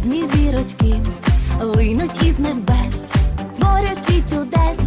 срібні зірочки линуть із небес, творять свій чудес.